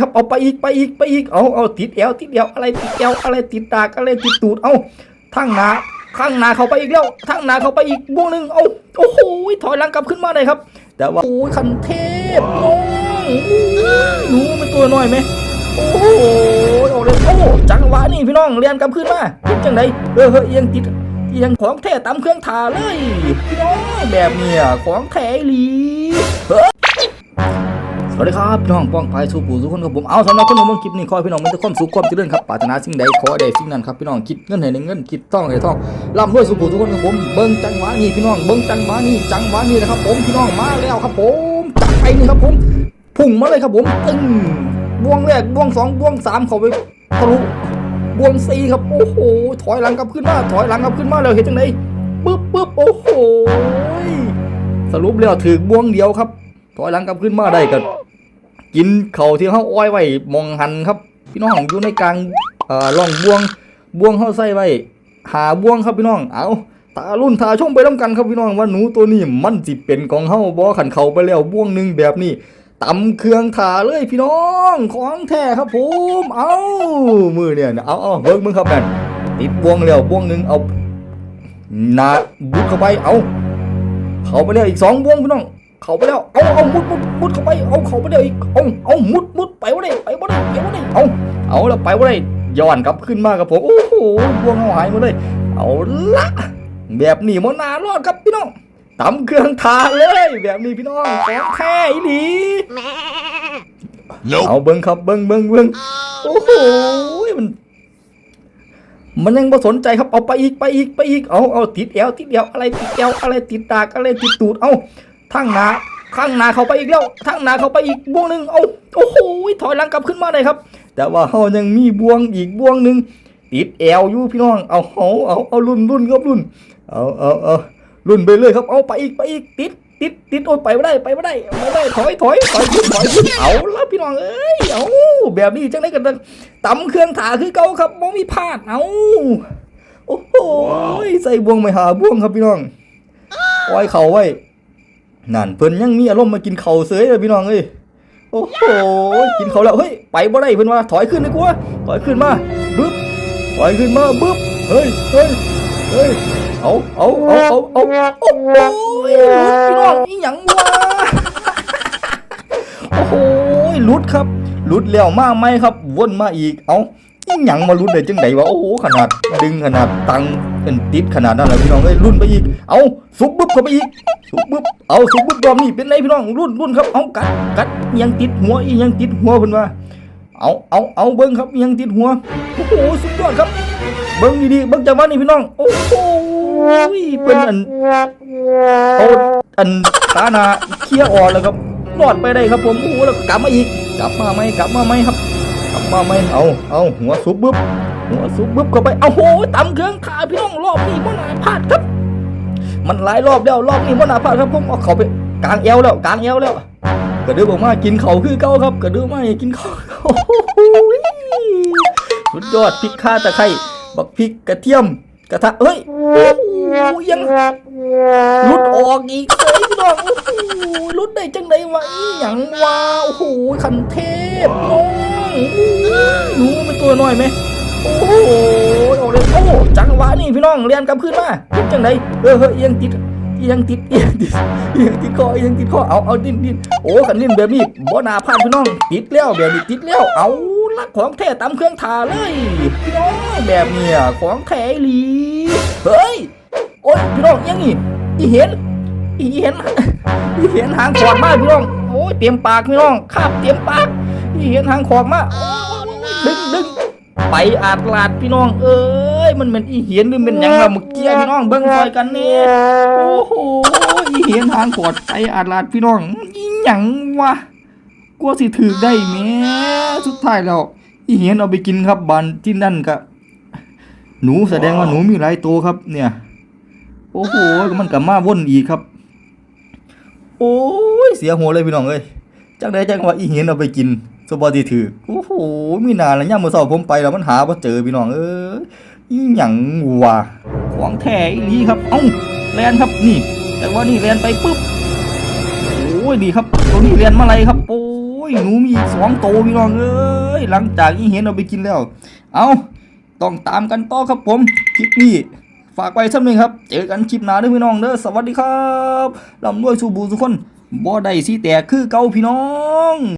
ครับเอาไปอีกไปอีกไปอีกเอาเอาติดเอวติดเอวอะไรติดเอวอะไรติดดากอะไรติดตูดเอาทั้งหนาข้างหนาเขาไปอีกแล้วทั้งหนาเขาไปอีกบวงหนึ่งเอาโอ้โหถอยหลังกลับขึ้นมาเลยครับ แต่ว่าโอ้ยคันเทพน้องหนูเป็นตัวน้อยไหมโอ้โหออกเลยโอ้จังหวะนี่พี่น้องเรียนกลับขึ้นมาเป็นจังไดเออเฮ้ยเอียังติดเอียังของแท้ตามเครื่องทาเลยพี่น้องแบบเนี้ยของแท้ลีเฮ้ย สวัสดีครับน้องป้องไปสู่ปู่สู่คนกับผมเอาสำหรับคนที่เบิ่งคลิปนี้ขอให้พี่น้องมีแต่ความสุขความเจริญครับปรารถนาสิ่งใดขอได้สิ่งนั้นครับพี่น้องคิดเงินให้ได้เงินคิดทองให้ได้ทองร่ำรวยสู่ปู่สู่คนกับผมเบิ่งจังหวะนี้พี่น้องเบิ่งจังหวะนี้จังหวะนี้นะครับผมพี่น้องมาแล้วครับผมจัดไปนี่ครับผมพุ่งมาเลยครับผมตึ้งบวงแรกบวงสองบวงสามเข้าไปทะลุบวงสี่ครับโอ้โหถอยหลังกลับขึ้นมาถอยหลังกลับขึ้นมาแล้วเห็นจังไดปึ๊บปึ๊บโอ้โหสรุปแล้วถือบวงเดียวครับถอยหลังกลับขึ้นมาได้กัน กินเขาที่เขาอ้อยไว้มองหันครับ พี่น้องอยู่ในกลางเอ่อร่องบวงบวงเขาใส่ไว้หาบวงครับพี่น้อง เอาตารุ่นตาชมไปต้องกันครับพี่น้องว่าหนูตัวนี้มันสิเป็นของเฮาบ่ขันเขาไปแล้วบวงหนึ่งแบบนี้ตำเครื่องถาเลยพี่น้องของแท้ครับผมเอามือเนี่ยเอาเอาเบิ่งมึงครับแม่นติดบวงแล้วบวงหนึ่งเอาหนาบุดเข้าไปเอาเขาไปแล้วอีกสองบวงพี่น้อง เขาไปแล้ว เอาเอามุดมุดมุดเข้าไป เอาเขาไปแล้วอีก เอาเอามุดมุดไปวะได้ไปวะได้ไปวะได้เอาเอาแล้วไปวะได้ย้อนกลับขึ้นมากับผม โอ้โหบวงเอาหายหมดเลย เอาละ แบบนี้มันนารอดครับพี่น้องตำเครื่องทาเลย แบบนี้พี่น้องของแท้อีหลีเอาเบิ้งครับเบิ้งเบิ้งเบิ้งโอ้โหมันมันยังบ่สนใจครับ เอาไปอีกไปอีกไปอีก เอาเอาติดเอวติดเอวอะไรติดเอวอะไรติดดากอะไรติดตูด เอา ทั้งหนาข้างหนาเข้าไปอีกแล้วทั้งหนาเข้าไปอีกบวงหนึ่งเอาโอ้โหถอยหลังกลับขึ้นมาเลยครับ แต่ว่าเฮายังมีบวงอีกบวงหนึ่งติดเอวอยู่พี่น้องเอาเอาเอาเอารุ่นรุ่นครับรุ่นเอาเอาเอารุ่นไปเลยครับเอาไปอีกไปอีกติดติดติดโอ้ยไปไม่ได้ไปไม่ได้ไม่ได้ถอยถอยถอยขึ้นถอยขึ้นเอาละพี่น้องเอ้ยเอาแบบนี้จังได้กันตำเครื่องถาคือเก่าครับบ่มีพลาดเอาโอ้โหใส่บ่วงไม่หาบ่วงครับพี่น้องปล่อยเขาไว้ นั่นเพิ่นยังมีอารมณ์มากินเขาวเสยเลยพี่น้องเอ้ยโอ้โหกินเขาวแล้วเฮ้ยไปบ่ได้เพิ่นว่าถอยขึ้นดีกว่าถอยขึ้นมาบึ๊บถอยขึ้นมาบึ๊บเฮ้ยเฮ้ยเฮ้ยเอาเอาเอาเอาเอาโอ้โหพี่น้องนี่หยังวะโอ้โหหลุดครับหลุดแล้วมาไหมครับวนมาอีกเอา อหยังมาหลุดได้จังไดวะโอ้โหขนาดดึงขนาดตังเป็นติดขนาดนั้นเลยพี่น้องเอ้ยรุ่นไปอีก เอาสุบบึ๊บเข้าไปอีกสุบบึ๊บเอาสุบบึ๊บรอบนี้เป็นไรพี่น้องรุ่นรุ่นครับเอากัดกัดยังติดหัวอียังติดหัวเพิ่นว่าเอาเอาเอาเบิ้งครับยังติดหัวโอ้โหสุดยอดครับ เบิ้งดีๆเบิ้งจังหวะนี้พี่น้องโอ้โหเป็นอันเอาอันตาหนาเคลียร์ออกแล้วครับรอดไปได้ครับผมโอ้โหแล้วกลับมาอีก กลับมาไหมกลับมาไหมครับ กลับมาไหมเอาเอาหัวซุบบึ๊บหัวซุบบึ๊บเข้าไปเอาโหตำเครื่องขาพี่น้องรอบนี้มันอาพลาดครับ มันหลายรอบแล้วรอบนี้มันอาพลาดครับผมเอาเขาไปกลางเอวแล้วกลางเอวแล้วกระดือบอกมากินเขาคือเก่าครับ กระดือมาให้กินเขาสุดยอดพริกข่าตะไคร้บักพริกกระเทียมกระทะเฮ้ยยังลุดออกอีกเฮ้ยพี่น้องลุดได้จังไดวะอีหยังวะโอ้โหคันเทพน้อง หนูเป็นตัวน้อยไหมโอ้โหออกเลยโอ้จังหวะนี่พี่น้องเรียนกลับขึ้นมาเป็นจังไดเออเฮ้ยเอียังติดเอียังติดเอียังติดยังติดคอเอียังติดคอเอาเอาดิ้นดิ้นโอ้ขันลิ้นแบบนี้บ่นาพลาดพี่น้องติดแล้วแบบนี้ติดแล้วเอาละของแท้ตามเครื่องทาเลยพี่น้องแบบเนี้ยของแท้ลีเฮ้ยโอ๊ยพี่น้องยังอีอีเห็นอีเห็นอีเห็นหางขอดมากพี่น้องโอ้ยเตรียมปากพี่น้องคาบเตรียมปาก อีเห็นหางขอดมากดึงดึงไปอาดลาดพี่น้อง เอ้ยมันเป็นอีเห็นหรือเป็นหยังละเมื่อกี้พี่น้องเบิ่งซอยกันเนี่ยโอ้โหอีเห็นหางขอดไปอาดลาดพี่น้องอีหยังวะกลัวสิถือได้แหม่สุดท้ายแล้วอีเห็นเอาไปกินครับบันที่นั่นก็หนูแสดงว่าหนูมีหลายตัวครับ เนี่ย โอ้โหมันกลับมาวนอีกครับ โอ้ยเสียหัวเลยพี่น้องเอ้ยจังได้จังว่าอีเห็นเอาไปกิน สบอดีถือโอ้โหมีนานแล้วย่ามือเช้าผมไปแล้วมันหาบ่เจอพี่น้องเอ้ยอีหยังวะของแท้อีครับ เอ้าแลนครับนี่ แต่ว่านี่แลนไปปุ๊บโอ้ยดีครับตัวนี้แลนมาอะไรครับโอ้ยหนูมีอีกสองโตวพี่น้องเอ้ยหลังจากอีเห็นเอาไปกินแล้ว เอาต้องตามกันต่อครับผมคลิปนี้ฝากไว้สักหนึ่งครับ เจอกันคลิปหน้าด้อพี่น้องเด้อสวัสดีครับลำด้วยสูบูทุกคนบ่ได้สีแตกคือเก่าพี่น้อง